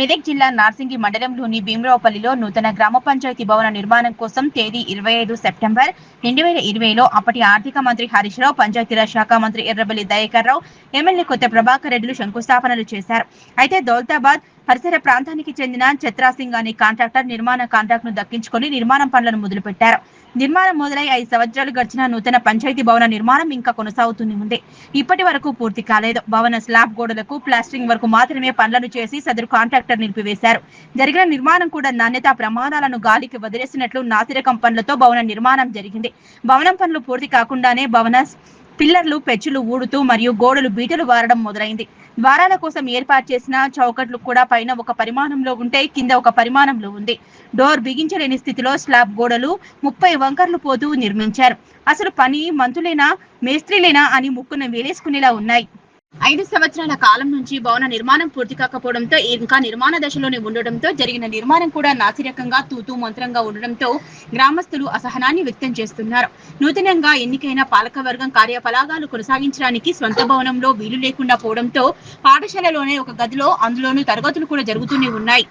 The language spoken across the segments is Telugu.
మెదక్ జిల్లా నార్సింగి మండలంలోని భీమరావుపల్లిలో నూతన గ్రామ పంచాయతీ భవన నిర్మాణం కోసం తేదీ ఇరవై ఐదు సెప్టెంబర్ రెండు వేల ఇరవైలో అప్పటి ఆర్థిక మంత్రి హరీష్ రావు పంచాయతీరాజ్ శాఖ మంత్రి ఎర్రబెల్లి దయాకర్ రావు ఎమ్మెల్యే కొత్త ప్రభాకర్ రెడ్డిలు శంకుస్థాపనలు చేశారు. అయితే దౌలతాబాద్ పరిసర ప్రాంతానికి చెందిన ఛత్రాసింగ్ అనే కాంట్రాక్టర్ నిర్మాణ కాంట్రాక్ట్ను దక్కించుకొని నిర్మాణం పనులను మొదలుపెట్టారు. నిర్మాణం మొదలై ఐదు సంవత్సరాలు గడిచిన నూతన పంచాయతీ భవన నిర్మాణం ఇంకా కొనసాగుతూనే ఉంది. ఇప్పటి వరకు పూర్తి కాలేదు. భవన స్లాబ్ గోడలకు ప్లాస్టరింగ్ వరకు మాత్రమే పనులను చేసి సదరు కాంట్రాక్టర్ నిలిపివేశారు. జరిగిన నిర్మాణం కూడా నాణ్యత ప్రమాణాలను గాలికి వదిలేసినట్లు నాసిరకం పనులతో భవన నిర్మాణం జరిగింది. భవనం పనులు పూర్తి కాకుండానే భవన పిల్లర్లు పెచ్చులు ఊడుతూ మరియు గోడలు బీటలు వారడం మొదలైంది. ద్వారాల కోసం ఏర్పాటు చేసిన చౌకట్లు కూడా పైన ఒక పరిమాణంలో ఉంటే కింద ఒక పరిమాణంలో ఉంది. డోర్ బిగించలేని స్థితిలో స్లాబ్ గోడలు ముప్పై వంకర్లు పోతూ నిర్మించారు. అసలు పని మంతులేనా మేస్త్రీలేనా అని ముక్కున వేలేసుకునేలా ఉన్నాయి. ఐదు సంవత్సరాల కాలం నుంచి భవన నిర్మాణం పూర్తి కాకపోవడంతో ఇంకా నిర్మాణ దశలోనే ఉండడంతో జరిగిన నిర్మాణం కూడా నాసిరకంగా తూతూ మంత్రంగా ఉండడంతో గ్రామస్తులు అసహనాన్ని వ్యక్తం చేస్తున్నారు. నూతనంగా ఎన్నికైన పాలకవర్గం కార్యకలాపాలు కొనసాగించడానికి స్వంత భవనంలో వీలు లేకుండా పోవడంతో పాఠశాలలోనే ఒక గదిలో అందులోనూ తరగతులు కూడా జరుగుతూనే ఉన్నాయి.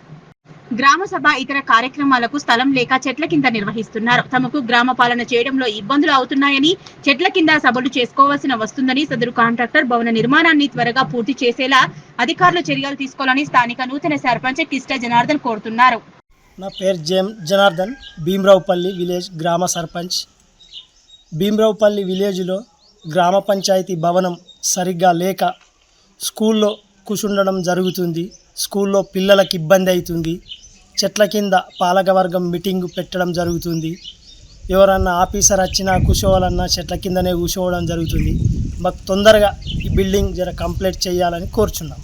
గ్రామ సభ ఇతర కార్యక్రమాలకు స్థలం లేక చెట్ల కింద నిర్వహిస్తున్నారు. తమకు గ్రామ పాలన చేయడంలో ఇబ్బందులు అవుతున్నాయని చెట్ల కింద సభలు చేసుకోవాల్సిన వస్తుందని సదరు కాంట్రాక్టర్ భవన నిర్మాణాన్ని త్వరగా పూర్తి చేసేలా అధికారులు చర్యలు తీసుకోవాలని స్థానిక నూతన సర్పంచ్ కిష్ట జనార్దన్ కోరుతున్నారు. నా పేరు జేమ్ జనార్దన్ భీమరావుపల్లి విలేజ్ గ్రామ సర్పంచ్. భీమరావుపల్లి విలేజ్లో గ్రామ పంచాయతీ భవనం సరిగ్గా లేక స్కూల్లో కూర్చుండడం జరుగుతుంది. స్కూల్లో పిల్లలకి ఇబ్బంది అవుతుంది. చెట్ల కింద పాలకవర్గం మీటింగ్ పెట్టడం జరుగుతుంది. ఎవరన్నా ఆఫీసర్ వచ్చినా కూర్చోవాలన్నా చెట్ల కిందనే కూర్చోవడం జరుగుతుంది. మాకు తొందరగా ఈ బిల్డింగ్ జర కంప్లీట్ చేయాలని కోరుచున్నాం.